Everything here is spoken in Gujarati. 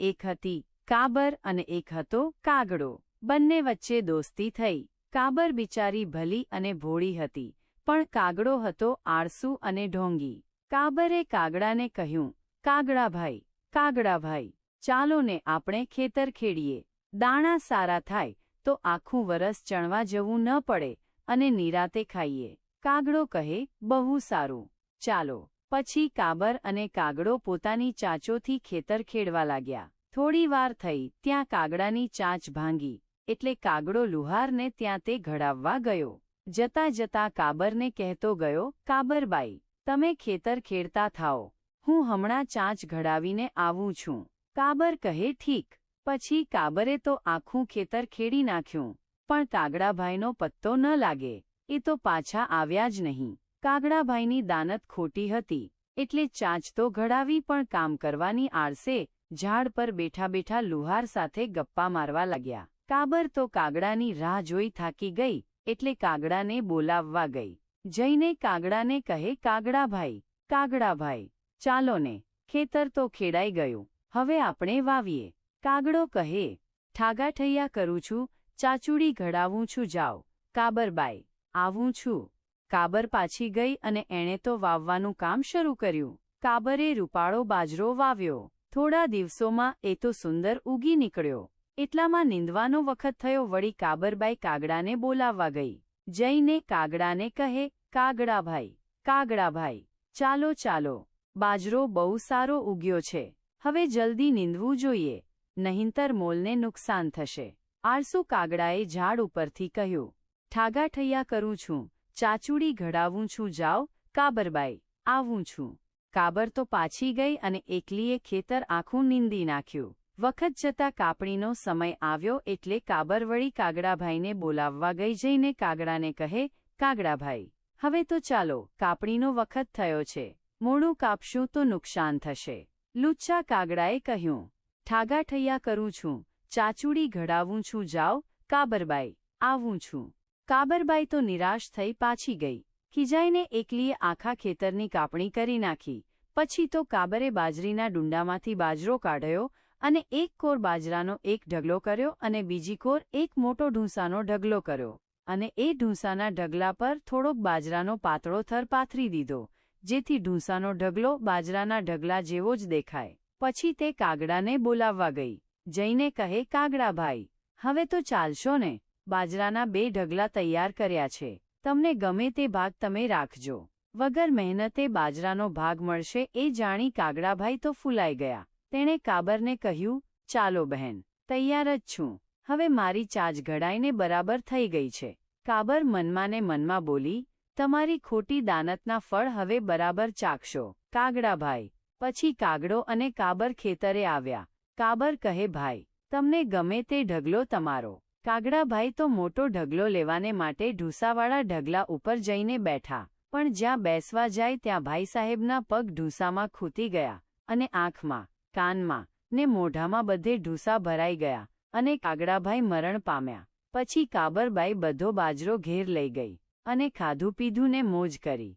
એક હતી કાબર અને એક હતો કાગડો. બંને વચ્ચે દોસ્તી થઈ. કાબર બિચારી ભલી અને ભોળી હતી, પણ કાગડો હતો આળસુ અને ઢોંગી. કાબરે કાગડાને કહ્યું, કાગડાભાઈ કાગડાભાઈ, ચાલો ને આપણે ખેતર ખેડીએ. દાણા સારા થાય તો આખું વરસ ચણવા જવું ન પડે અને નિરાતે ખાઈએ. કાગડો કહે, બહુ સારું. ચાલો. પછી કાબર અને કાગડો પોતાની ચાંચોથી ખેતર ખેડવા લાગ્યા. થોડી વાર થઈ, ત્યાં કાગડાની ચાંચ ભાંગી, એટલે કાગડો લુહારને ત્યાં તે ઘડાવવા ગયો. જતા જતા કાબરને કહેતો ગયો, કાબરબાઈ, તમે ખેતર ખેડતા થાઓ. હું હમણાં ચાંચ ઘડાવીને આવું છું. કાબર કહે, ઠીક. પછી કાબરે તો આખું ખેતર ખેડી નાખ્યું, પણ કાગડાભાઈનો પત્તો ન લાગે. એ તો પાછા આવ્યા જ નહીં. કાગડાભાઈની દાનત ખોટી હતી, એટલે ચાંચ તો ઘડાવી પણ કામ કરવાની આળસે ઝાડ પર બેઠા બેઠા લુહાર સાથે ગપ્પા મારવા લાગ્યા. કાબર તો કાગડાની રાહ જોઈ થાકી ગઈ, એટલે કાગડાને બોલાવવા ગઈ. જઈને કાગડાને કહે, કાગડાભાઈ કાગડાભાઈ, ચાલો ને, ખેતર તો ખેડાઈ ગયું, હવે આપણે વાવીએ. કાગડો કહે, ઠાગાઠૈયા કરું છું, ચાચુડી ઘડાવું છું, જાઓ. કાબરબાઈ, આવું છું. કાબર પાછી ગઈ અને એણે તો વાવવાનું કામ શરૂ કર્યું. કાબરે રૂપાળો બાજરો વાવ્યો. થોડા દિવસોમાં એ તો સુંદર ઉગી નીકળ્યો. એટલામાં નિંદવાનો વખત થયો વળી કાબરબાઈ કાગડાને બોલાવવા ગઈ. જઈને કાગડાને કહે, કાગડાભાઈ કાગડાભાઈ, ચાલો ચાલો. બાજરો બહુ સારો ઉગ્યો છે. હવે જલ્દી નીંદવું જોઈએ. નહીંતર મોલને નુકસાન થશે. આળસુ કાગડાએ ઝાડ ઉપરથી કહ્યું, ઠાગાઠૈયા કરું છું. ચાચુડી ઘડાવું છું, જાઓ, કાબરબાઈ, આવું છું. કાબર તો પાછી ગઈ અને એકલીએ ખેતર આખું નીંદી નાખ્યું. વખત જતા કાપણીનો સમય આવ્યો એટલે કાબર વળી કાગડાભાઈને બોલાવવા ગઈ જઈને કાગડાને કહે, કાગડાભાઈ, હવે તો ચાલો, કાપણીનો વખત થયો છે. મોડું કાપશું તો નુકસાન થશે. લુચ્ચા કાગડાએ કહ્યું ઠાગાઠૈયા કરું છું. ચાચુડી ઘડાવું છું, જાઓ, કાબરબાઈ, આવું છું. કાબરબાઈ તો નિરાશ થઈ પાછી ગઈ. ખીજાઈને એકલીએ આખા ખેતરની કાપણી કરી નાખી. પછી તો કાબરે બાજરીના ડુંડામાંથી બાજરો કાઢ્યો અને એક કોર બાજરાનો એક ઢગલો કર્યો અને બીજી કોર એક મોટો ઢૂંસાનો ઢગલો કર્યો. અને એ ઢૂંસાના ઢગલા પર થોડોક બાજરાનો પાતળો થર પાથરી દીધો, જેથી ઢૂંસાનો ઢગલો બાજરાના ઢગલા જેવો જ દેખાય. પછી તે કાગડાને બોલાવવા ગઈ. જઈને કહે કાગડાભાઈ હવે તો ચાલશો ને? બાજરાના બે ઢગલા તૈયાર કર્યા છે. તમને ગમે તે ભાગ તમે રાખજો. વગર મહેનતે બાજરાનો ભાગ મળશે. એ જાણી કાગડાભાઈ તો ફૂલાઈ ગયા. તેણે કાબરને કહ્યું, ચાલો બહેન, તૈયાર જ છું. હવે મારી ચાજ ઘડાઈને બરાબર થઈ ગઈ છે. કાબર મનમાંને મનમાં બોલી, તમારી ખોટી દાનતના ફળ હવે બરાબર ચાખશો. કાગડાભાઈ. પછી કાગડો અને કાબર ખેતરે આવ્યા. કાબર કહે, ભાઈ, તમને ગમે તે ઢગલો તમારો. કાગડાભાઈ તો મોટો ઢગલો લેવાને માટે ઢૂસાવાળા ઢગલા ઉપર જઈને બેઠા, પણ જ્યાં બેસવા જાય ત્યાં ભાઈ સાહેબના પગ ઢૂસામાં ખૂતી ગયા અને આંખમાં, કાનમાં ને મોઢામાં બધે ઢૂસા ભરાઈ ગયા અને કાગડાભાઈ મરણ પામ્યા. પછી કાબરબાઈ બધો બાજરો ઘેર લઈ ગઈ અને ખાધું પીધું ને મોજ કરી.